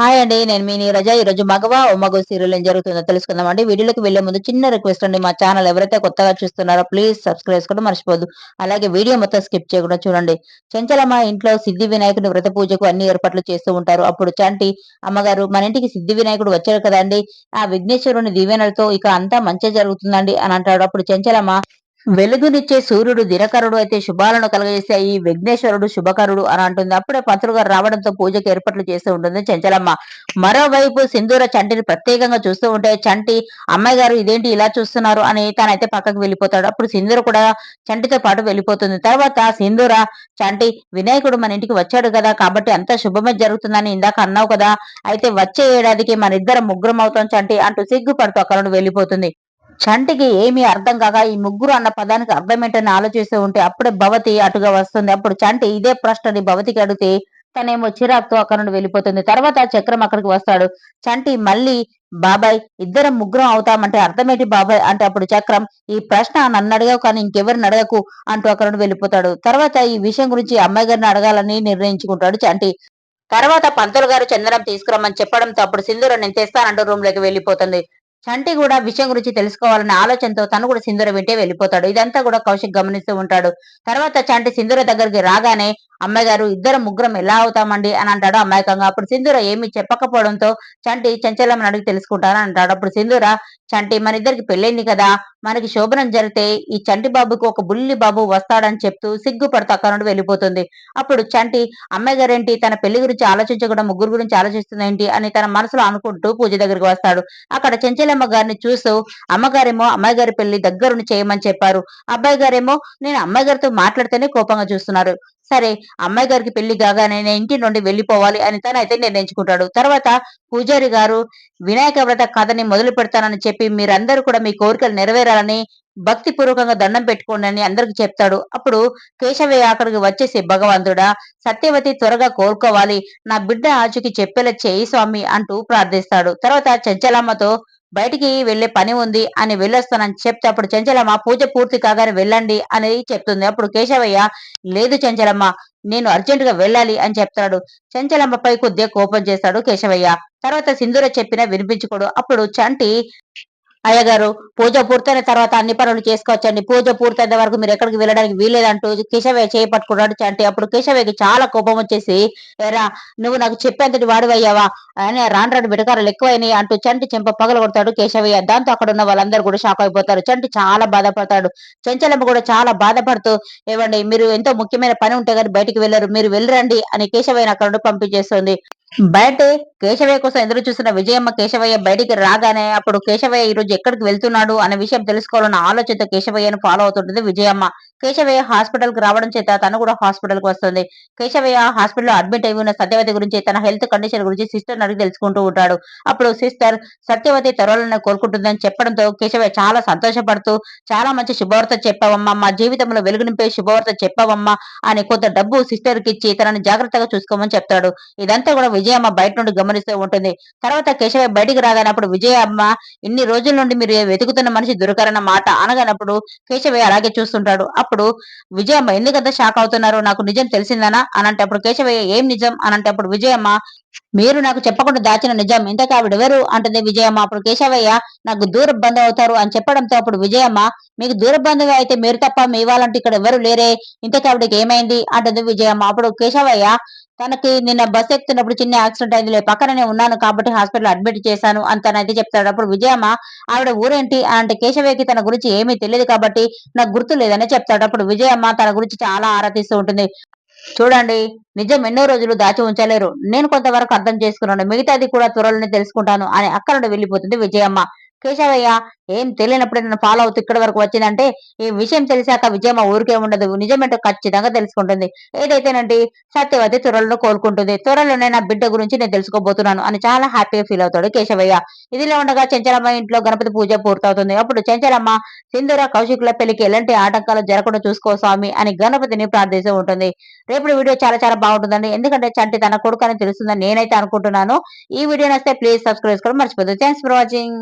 Hi అండి నేను మీ నీరజ. ఈరోజు మగవా ఓ మగ సీరియల్ ఏం జరుగుతుందో తెలుసుకుందాం అండి వీడియోలోకి వెళ్ళే ముందు చిన్న రిక్వెస్ట్ అండి మా ఛానల్ ఎవరైతే కొత్తగా చూస్తున్నారో ప్లీజ్ సబ్స్క్రైబ్ చేసుకోవడం మర్చిపోదు అలాగే వీడియో మొత్తం స్కిప్ చేయకుండా చూడండి. చెంచలమ్మ ఇంట్లో సిద్ధి వినాయకుడి వ్రత పూజకు అన్ని ఏర్పాట్లు చేస్తూ ఉంటారు. అప్పుడు చంటి అమ్మగారు మన ఇంటికి సిద్ధి వినాయకుడు వచ్చారు కదండి ఆ విఘ్నేశ్వరుని దీవెనలతో ఇక అంతా మంచి జరుగుతుందండి అని అంటాడు. అప్పుడు చెంచలమ్మ వెలుగునిచ్చే సూర్యుడు దినకరుడు అయితే శుభాలను కలగజేసే ఈ విఘ్నేశ్వరుడు శుభకరుడు అని అంటుంది. అప్పుడే పంతులు గారు రావడంతో పూజకు ఏర్పాట్లు చేస్తూ ఉంటుంది చెంచలమ్మ. మరోవైపు సింధూర చంటిని ప్రత్యేకంగా చూస్తూ ఉంటే చంటి అమ్మాయి గారు ఇదేంటి ఇలా చూస్తున్నారు అని తనైతే పక్కకు వెళ్ళిపోతాడు. అప్పుడు సింధూర కూడా చంటితో పాటు వెళ్ళిపోతుంది. తర్వాత సింధూర చంటి వినాయకుడు మన ఇంటికి వచ్చాడు కదా కాబట్టి అంత శుభమే జరుగుతుందని ఇందాక అన్నావు కదా అయితే వచ్చే ఏడాదికి మన ఇద్దరం ముగ్గురం అవుతాం చంటి అంటూ సిగ్గుపడుతూ అక్కడ నుండి వెళ్ళిపోతుంది. చంటికి ఏమీ అర్థం కాక ఈ ముగ్గురు అన్న పదానికి అర్థమేంటని ఆలోచిస్తూ ఉంటే అప్పుడే భవతి అటుగా వస్తుంది. అప్పుడు చంటి ఇదే ప్రశ్నని భవతికి అడిగితే తనేమో చిరాక్తో అక్కడ నుండి వెళ్ళిపోతుంది. తర్వాత చక్రం అక్కడికి వస్తాడు. చంటి మళ్ళీ బాబాయ్ ఇద్దరం ముగ్గురం అవుతామంటే అర్థమేంటి బాబాయ్? అంటే అప్పుడు చక్రం ఈ ప్రశ్న నన్ను అడగవు కానీ ఇంకెవరిని అడగకు అంటూ అక్కడ నుండి వెళ్ళిపోతాడు. తర్వాత ఈ విషయం గురించి అమ్మాయి గారిని అడగాలని నిర్ణయించుకుంటాడు చంటి. తర్వాత పంతులు గారు చందనం తీసుకురమ్మని చెప్పడంతో అప్పుడు సింధూరం నేను తెస్తానంటూ రూమ్లోకి వెళ్ళిపోతుంది. చంటి కూడా విషయం గురించి తెలుసుకోవాలనే ఆలోచనతో తను కూడా సింధూర వింటే వెళ్ళిపోతాడు. ఇదంతా కూడా కౌశిక్ గమనిస్తూ ఉంటాడు. తర్వాత చంటి సింధూర దగ్గరికి రాగానే అమ్మాయి గారు ఇద్దరు ముగ్గురం ఎలా అవుతామండి? అని అంటాడు అమ్మాయికంగా అప్పుడు సింధూర ఏమి చెప్పకపోవడంతో చంటి చంచలమ్మని అడిగి తెలుసుకుంటానని అంటాడు. అప్పుడు సింధూర చంటి మన ఇద్దరికి పెళ్ళైంది కదా మనకి శోభనం జరిగితే ఈ చంటి బాబుకి ఒక బుల్లి బాబు వస్తాడని చెప్తూ సిగ్గుపడుతూ అక్కడ నుండి వెళ్ళిపోతుంది. అప్పుడు చంటి అమ్మాయి గారేంటి? తన పెళ్ళి గురించి ఆలోచించకుండా ముగ్గురు గురించి ఆలోచిస్తుందేంటి? అని తన మనసులో అనుకుంటూ పూజ దగ్గరికి వస్తాడు. అక్కడ చెంచలమ్మ గారిని చూస్తూ అమ్మగారేమో అమ్మాయి గారి పెళ్ళి దగ్గరుండి చేయమని చెప్పారు. అబ్బాయి గారేమో నేను అమ్మాయి గారితో మాట్లాడితేనే కోపంగా చూస్తున్నారు. సరే అమ్మాయి గారికి పెళ్ళి కాగానే నేను ఇంటి నుండి వెళ్ళిపోవాలి అని తను అయితే నిర్ణయించుకుంటాడు. తర్వాత పూజారి గారు వినాయక వ్రత కథని మొదలు పెడతానని చెప్పి మీరందరూ కూడా మీ కోరికలు నెరవేరాలని భక్తి పూర్వకంగా దండం పెట్టుకోండి అని అందరికి చెప్తాడు. అప్పుడు కేశవయ్య అక్కడికి వచ్చేసి భగవంతుడా సత్యవతి త్వరగా కోరుకోవాలి నా బిడ్డ ఆచుకి చెప్పేలా చేయి స్వామి అంటూ ప్రార్థిస్తాడు. తర్వాత చంచలమ్మతో బయటికి వెళ్ళే పని ఉంది అని వెళ్ళొస్తానని చెప్తే అప్పుడు చెంచలమ్మ పూజ పూర్తి కాగానే వెళ్ళండి అని చెప్తుంది. అప్పుడు కేశవయ్య లేదు చెంచలమ్మ నేను అర్జెంటుగా వెళ్ళాలి అని చెప్తాడు. చెంచలమ్మపై కొద్దిగా కోపం చేస్తాడు కేశవయ్య. తర్వాత సింధూర చెప్పినా వినిపించుకోడు. అప్పుడు చంటి అయ్యగారు పూజ పూర్తయిన తర్వాత అన్ని పనులు చేసుకోవచ్చండి. పూజ పూర్తయిన వరకు మీరు ఎక్కడికి వెళ్ళడానికి వీలేదంటూ కేశవయ్య చేపట్టుకున్నాడు చంటి. అప్పుడు కేశవయ్యకి చాలా కోపం వచ్చేసి ఎరా నువ్వు నాకు చెప్పేంతటి వాడివయ్యావా? అని రాను రాను బిడకారాలు ఎక్కువైనాయి అంటూ చంటి చెంప పగలు కొడతాడు కేశవయ్య. దాంతో అక్కడ ఉన్న వాళ్ళందరూ కూడా షాక్ అయిపోతారు. చంటి చాలా బాధపడతాడు. చెంచలమ్మ కూడా చాలా బాధపడుతూ ఏవండి మీరు ఎంతో ముఖ్యమైన పని ఉంటే కానీ బయటికి వెళ్ళరు. మీరు వెళ్ళరండి అని కేశవయ్యని అక్కడ నుండి పంపించేస్తుంది. బయటే కేశవయ్య కోసం ఎదురు చూసిన విజయమ్మ కేశవయ్య బయటికి రాగానే అప్పుడు కేశవయ్య ఈ రోజు ఎక్కడికి వెళ్తున్నాడు అనే విషయం తెలుసుకోవాలన్న ఆలోచనతో కేశవయ్యను ఫాలో అవుతుంటుంది విజయమ్మ. కేశవయ్య హాస్పిటల్కి రావడం చేత తను కూడా హాస్పిటల్కి వస్తుంది. కేశవయ్య హాస్పిటల్లో అడ్మిట్ అయి ఉన్న సత్యవతి గురించి తన హెల్త్ కండిషన్ గురించి సిస్టర్ అడిగి తెలుసుకుంటూ ఉంటాడు. అప్పుడు సిస్టర్ సత్యవతి త్వరలోనే కోలుకుంటుందని చెప్పడంతో కేశవయ్య చాలా సంతోషపడుతూ చాలా మంచి శుభవార్త చెప్పావమ్మా మా జీవితంలో వెలుగు నింపే శుభవార్త చెప్పావమ్మా అని కొంత డబ్బు సిస్టర్కి ఇచ్చి తనని జాగ్రత్తగా చూసుకోమని చెప్తాడు. ఇదంతా కూడా విజయమ్మ బయట నుండి గమనిస్తూ ఉంటుంది. తర్వాత కేశవయ్య బయటికి రాగానప్పుడు విజయమ్మ ఇన్ని రోజుల నుండి మీరు వెతుకుతున్న మనిషి దొరకరన్న మాట అనగానప్పుడు కేశవయ్య అలాగే చూస్తుంటాడు. అప్పుడు విజయమ్మ ఎందుకంత షాక్ అవుతున్నారు? నాకు నిజం తెలిసిందనా? అనంటప్పుడు కేశవయ్య ఏం నిజం? అనంటప్పుడు విజయమ్మ మీరు నాకు చెప్పకుండా దాచిన నిజం ఇంతకు ఆవిడెవరు అంటుంది విజయమ్మ. అప్పుడు కేశవయ్య నాకు దూర బంధు అవుతారు అని చెప్పడంతో అప్పుడు విజయమ్మ మీకు దూర బంధువు అయితే మీరు తప్ప మీ వాళ్ళంటే ఇక్కడ ఎవరు లేరే? ఇంతకు ఆవిడకి ఏమైంది? అంటుంది విజయమ్మ. అప్పుడు కేశవయ్య తనకి నిన్న బస్ ఎక్కుతున్నప్పుడు చిన్న యాక్సిడెంట్ అయిందిలే పక్కననే ఉన్నాను కాబట్టి హాస్పిటల్ అడ్మిట్ చేశాను అని తనైతే చెప్తాడు. అప్పుడు విజయమ్మ ఆవిడ ఊరేంటి? అంటే కేశవయ్యకి తన గురించి ఏమీ తెలియదు కాబట్టి నాకు గుర్తు లేదని చెప్తాడు. అప్పుడు విజయమ్మ తన గురించి చాలా ఆరాధిస్తూ ఉంటుంది. చూడండి నిజం ఎన్నో రోజులు దాచి ఉంచలేరు. నేను కొంతవరకు అర్థం చేసుకున్నాను. మిగతాది కూడా త్వరలోనే తెలుసుకుంటాను అని అక్కడ నుండి వెళ్ళిపోతుంది విజయమ్మ. కేశవయ్య ఏం తెలియనప్పుడే నన్ను ఫాలో అవుతూ ఇక్కడి వరకు వచ్చిందంటే ఈ విషయం తెలిసాక విజయమ్మ ఊరికే ఉండదు. నిజమేంటో ఖచ్చితంగా తెలుసుకుంటుంది. ఏదైతేనండి సత్యవతి త్వరలో కోలుకుంటుంది. త్వరలోనే నా బిడ్డ గురించి నేను తెలుసుకోబోతున్నాను అని చాలా హ్యాపీగా ఫీల్ అవుతాడు కేశవయ్య. ఇదిలో ఉండగా చెంచలమ్మ ఇంట్లో గణపతి పూజ పూర్తవుతుంది. అప్పుడు చెంచలమ్మ సింధూర కౌశికుల పెళ్ళికి ఎలాంటి ఆటంకాలు జరగకుండా చూసుకో స్వామి అని గణపతిని ప్రార్థిస్తూ ఉంటుంది. రేపు వీడియో చాలా చాలా బాగుంటుందండి. ఎందుకంటే చంటి తన కొడుకు అని తెలుస్తుందని నేనైతే అనుకుంటున్నాను. ఈ వీడియో నచ్చితే ప్లీజ్ సబ్స్క్రైబ్ చేసుకోవడం మర్చిపోతుంది థ్యాంక్స్ ఫర్ వాచింగ్.